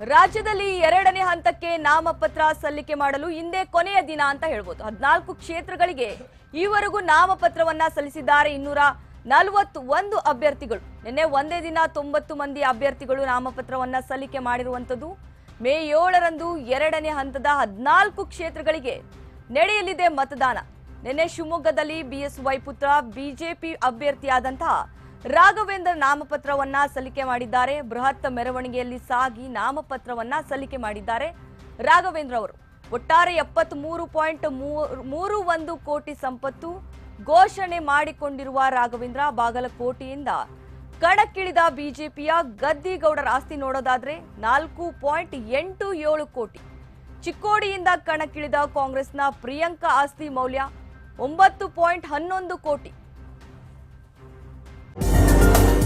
ರಾಜ್ಯದಲ್ಲಿ ಎರಡನೇ ಹಂತಕ್ಕೆ ನಾಮಪತ್ರ ಸಲ್ಲಿಕೆ ಮಾಡಲು ಇಂದೇ ಕೊನೆಯ ದಿನ ಅಂತ ಹೇಳ್ಬೋದು. ಹದಿನಾಲ್ಕು ಕ್ಷೇತ್ರಗಳಿಗೆ ಈವರೆಗೂ ನಾಮಪತ್ರವನ್ನ ಸಲ್ಲಿಸಿದ್ದಾರೆ ಇನ್ನೂರ ನಲವತ್ತು ಅಭ್ಯರ್ಥಿಗಳು. ನಿನ್ನೆ ಒಂದೇ ದಿನ ತೊಂಬತ್ತು ಮಂದಿ ಅಭ್ಯರ್ಥಿಗಳು ನಾಮಪತ್ರವನ್ನ ಸಲ್ಲಿಕೆ ಮಾಡಿರುವಂಥದ್ದು. ಮೇ ಏಳರಂದು ಎರಡನೇ ಹಂತದ ಹದಿನಾಲ್ಕು ಕ್ಷೇತ್ರಗಳಿಗೆ ನಡೆಯಲಿದೆ ಮತದಾನ. ನಿನ್ನೆ ಶಿವಮೊಗ್ಗದಲ್ಲಿ ಬಿಎಸ್ವೈ ಪುತ್ರ, ಬಿಜೆಪಿ ಅಭ್ಯರ್ಥಿಯಾದಂತಹ ರಾಘವೇಂದ್ರ ನಾಮಪತ್ರವನ್ನ ಸಲ್ಲಿಕೆ ಮಾಡಿದ್ದಾರೆ. ಬೃಹತ್ ಮೆರವಣಿಗೆಯಲ್ಲಿ ಸಾಗಿ ನಾಮಪತ್ರವನ್ನ ಸಲ್ಲಿಕೆ ಮಾಡಿದ್ದಾರೆ. ರಾಘವೇಂದ್ರ ಅವರು ಒಟ್ಟಾರೆ ಎಪ್ಪತ್ತ್ ಮೂರು ಪಾಯಿಂಟ್ ಮೂರು ಒಂದು ಕೋಟಿ ಸಂಪತ್ತು ಘೋಷಣೆ ಮಾಡಿಕೊಂಡಿರುವ ರಾಘವೇಂದ್ರ ಬಾಗಲಕೋಟೆಯಿಂದ ಕಣಕ್ಕಿಳಿದ ಬಿಜೆಪಿಯ ಗದ್ದಿಗೌಡರ ಆಸ್ತಿ ನೋಡೋದಾದ್ರೆ ನಾಲ್ಕು ಪಾಯಿಂಟ್ ಎಂಟು ಏಳು ಕೋಟಿ. ಚಿಕ್ಕೋಡಿಯಿಂದ ಕಣಕ್ಕಿಳಿದ ಕಾಂಗ್ರೆಸ್ನ ಪ್ರಿಯಾಂಕಾ ಆಸ್ತಿ ಮೌಲ್ಯ ಒಂಬತ್ತು ಪಾಯಿಂಟ್ ಹನ್ನೊಂದು ಕೋಟಿ.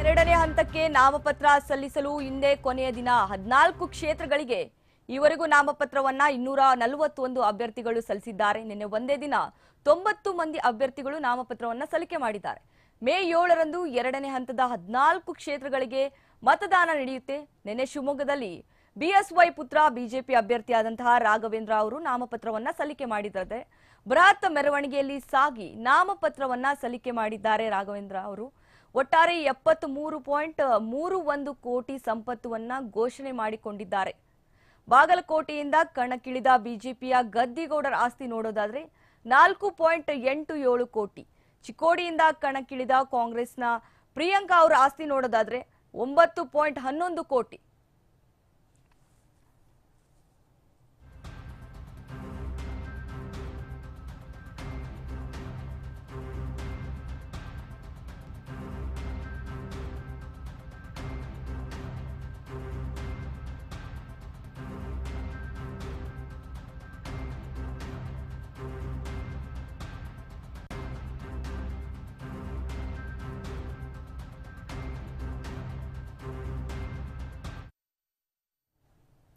ಎರಡನೇ ಹಂತಕ್ಕೆ ನಾಮಪತ್ರ ಸಲ್ಲಿಸಲು ಇಂದೇ ಕೊನೆಯ ದಿನ ಹದಿನಾಲ್ಕು ಕ್ಷೇತ್ರಗಳಿಗೆ ಈವರೆಗೂ ನಾಮಪತ್ರವನ್ನ ಇನ್ನೂರ ನಲವತ್ತೊಂದು ಅಭ್ಯರ್ಥಿಗಳು ಸಲ್ಲಿಸಿದ್ದಾರೆ. ನಿನ್ನೆ ಒಂದೇ ದಿನ ತೊಂಬತ್ತು ಮಂದಿ ಅಭ್ಯರ್ಥಿಗಳು ನಾಮಪತ್ರವನ್ನ ಸಲ್ಲಿಕೆ ಮಾಡಿದ್ದಾರೆ. ಮೇ ಏಳರಂದು ಎರಡನೇ ಹಂತದ ಹದಿನಾಲ್ಕು ಕ್ಷೇತ್ರಗಳಿಗೆ ಮತದಾನ ನಡೆಯುತ್ತೆ. ನಿನ್ನೆ ಶಿವಮೊಗ್ಗದಲ್ಲಿ ಬಿಎಸ್ವೈ ಪುತ್ರ ಬಿಜೆಪಿ ಅಭ್ಯರ್ಥಿಯಾದಂತಹ ರಾಘವೇಂದ್ರ ಅವರು ನಾಮಪತ್ರವನ್ನ ಸಲ್ಲಿಕೆ ಮಾಡಿದ್ದಾರೆ. ಬೃಹತ್ ಮೆರವಣಿಗೆಯಲ್ಲಿ ಸಾಗಿ ನಾಮಪತ್ರವನ್ನ ಸಲ್ಲಿಕೆ ಮಾಡಿದ್ದಾರೆ ರಾಘವೇಂದ್ರ ಅವರು. ಒಟ್ಟಾರೆ ಎಪ್ಪತ್ತ್ ಮೂರು ಪಾಯಿಂಟ್ ಮೂರು ಒಂದು ಕೋಟಿ ಸಂಪತ್ತುವನ್ನ ಘೋಷಣೆ ಮಾಡಿಕೊಂಡಿದ್ದಾರೆ. ಬಾಗಲಕೋಟೆಯಿಂದ ಕಣಕ್ಕಿಳಿದ ಬಿಜೆಪಿಯ ಗದ್ದಿಗೌಡರ ಆಸ್ತಿ ನೋಡೋದಾದ್ರೆ ನಾಲ್ಕು ಪಾಯಿಂಟ್ ಎಂಟು ಏಳು ಕೋಟಿ. ಚಿಕ್ಕೋಡಿಯಿಂದ ಕಣಕ್ಕಿಳಿದ ಕಾಂಗ್ರೆಸ್ನ ಪ್ರಿಯಾಂಕಾ ಅವರ ಆಸ್ತಿ ನೋಡೋದಾದ್ರೆ ಒಂಬತ್ತು ಪಾಯಿಂಟ್ ಹನ್ನೊಂದು ಕೋಟಿ.